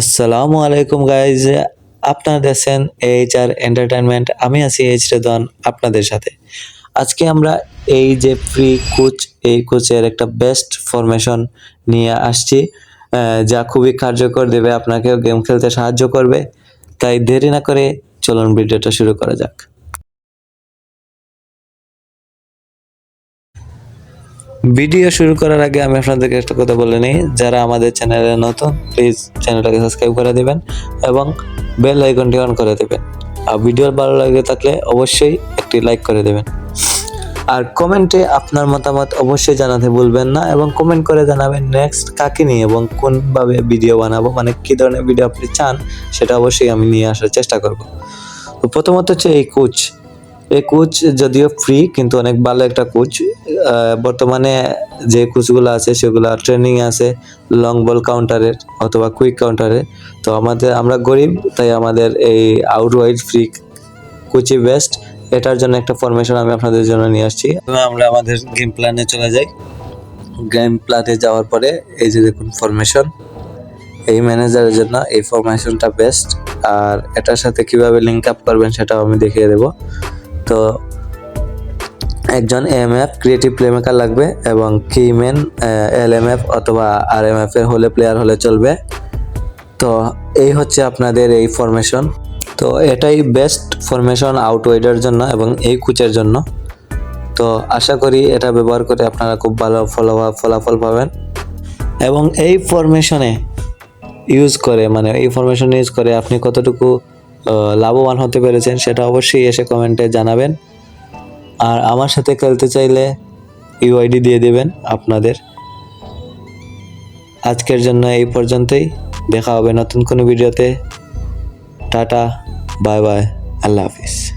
আসসালামু আলাইকুম গাইজ আপনারা দেখছেন এইচ আর এন্টারটেনমেন্ট আমি আছি এইচ রেদন আপনাদের সাথে। আজকে আমরা এই যে ফ্রি কোচ এই কোচের একটা বেস্ট ফরমেশন নিয়ে আসছি যা খুবই কার্যকর দেবে, আপনাকেও গেম খেলতে সাহায্য করবে। তাই দেরি না করে চলুন ভিডিওটা শুরু করা যাক। ভিডিও শুরু করার আগে আমি আপনাদেরকে একটা কথা বলে নিই। যারা আমাদের চ্যানেলে নতুন প্লিজ চ্যানেলটাকে সাবস্ক্রাইব করে দিবেন এবং বেল আইকনটি অন করে দেবেন। আর ভিডিও ভালো লাগে থাকলে অবশ্যই একটি লাইক করে দেবেন। আর কমেন্টে আপনার মতামত অবশ্যই জানাতে ভুলবেন না এবং কমেন্ট করে জানাবেন নেক্সট কাকে নিয়ে এবং কোনভাবে ভিডিও বানাবো মানে কী ধরনের ভিডিও আপনি চান, সেটা অবশ্যই আমি নিয়ে আসার চেষ্টা করব। তো প্রথমত হচ্ছে এই কোচ। এই কোচ যদিও ফ্রি কিন্তু অনেক ভালো একটা কোচ বর্তমানে যে কোচগুলো আছে সেগুলো ট্রেনিং আছে লং বল কাউন্টারের অথবা কুইক কাউন্টারের তো আমাদের, আমরা গরিব, তাই আমাদের এই আউট ওয়াইড ফ্রি কোচই বেস্ট এটার জন্য একটা ফরমেশন আমি আপনাদের জন্য নিয়ে আসছি। আমরা আমাদের গেম প্ল্যানে চলে যাই। গেম প্ল্যানে যাওয়ার পরে, এই যে দেখুন ফরমেশন এই ম্যানেজারের জন্য এই ফরমেশনটা বেস্ট আর এটার সাথে কীভাবে লিঙ্ক আপ করবেন সেটাও আমি দেখিয়ে দেবো। তো একজন এম এফ ক্রিয়েটিভ প্লেমেকার লাগবে এবং কিমেন এল এম এফ অথবা আর এম এফ এর হলে প্লেয়ার হলে চলবে। তো এই হচ্ছে আপনাদের এই ফরমেশন তো এটাই বেস্ট ফরমেশন আউটওয়াইডের জন্য এবং এই কুচের জন্য। তো আশা করি এটা ব্যবহার করে আপনারা খুব ভালো ফলাফল ফলাফল পাবেন। এবং এই ফরমেশনে ইউজ করে মানে এই ফরমেশন ইউজ করে আপনি কতটুকু লাভবান হতে পেরেছেন, সেটা অবশ্যই এসে কমেন্টে জানাবেন। আর আমার সাথে খেলতে চাইলে ইউআইডি দিয়ে দেবেন আপনাদের। আজকের জন্য এই পর্যন্তই। দেখা হবে নতুন কোনো ভিডিওতে। টাটা, বাই বাই, আল্লাহ হাফিজ।